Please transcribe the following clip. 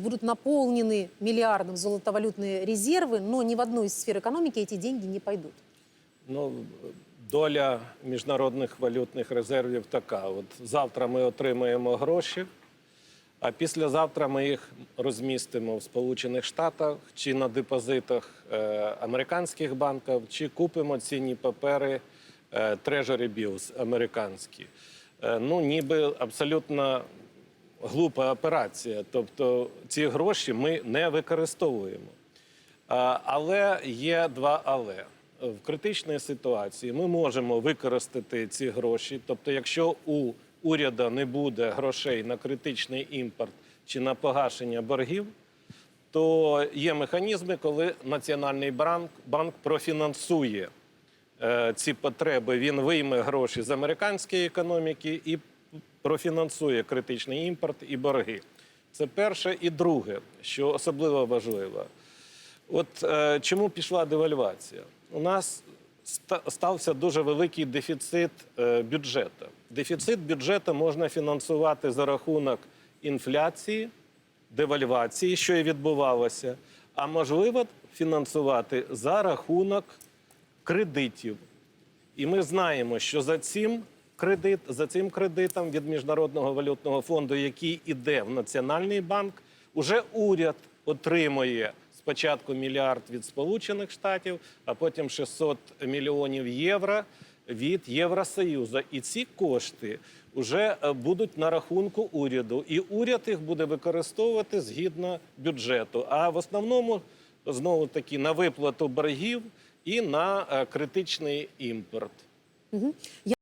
будут наполнены миллиардом золотовалютные резервы, но ни в одной из сфер экономики эти деньги не пойдут. Ну, доля міжнародних валютних резервів така: от завтра ми отримаємо гроші, а післязавтра ми їх розмістимо в Сполучених Штатах чи на депозитах е, американських банків, чи купимо цінні папери е, Treasury Bills американські. Е, ну, ніби абсолютно глупа операція. Тобто ці гроші ми не використовуємо. Але є два але. В критичній ситуації ми можемо використати ці гроші. Тобто, якщо у уряду не буде грошей на критичний імпорт чи на погашення боргів, то є механізми, коли Національний банк, банк профінансує е, ці потреби. Він вийме гроші з американської економіки і профінансує критичний імпорт і борги. Це перше. І друге, що особливо важливо. От е, чому пішла девальвація? У нас стався дуже великий дефіцит е, бюджету. Дефіцит бюджету можна фінансувати за рахунок інфляції, девальвації, що і відбувалося, а можливо фінансувати за рахунок кредитів. І ми знаємо, що за цим кредит, за цим кредитом від Міжнародного валютного фонду, який іде в Національний банк, уже уряд отримує спочатку мільярд від Сполучених Штатів, а потім 600 мільйонів євро від Євросоюзу. І ці кошти вже е, будуть на рахунку уряду, і уряд їх буде використовувати згідно бюджету. А в основному знову таки на виплату боргів і на е, критичний імпорт. Я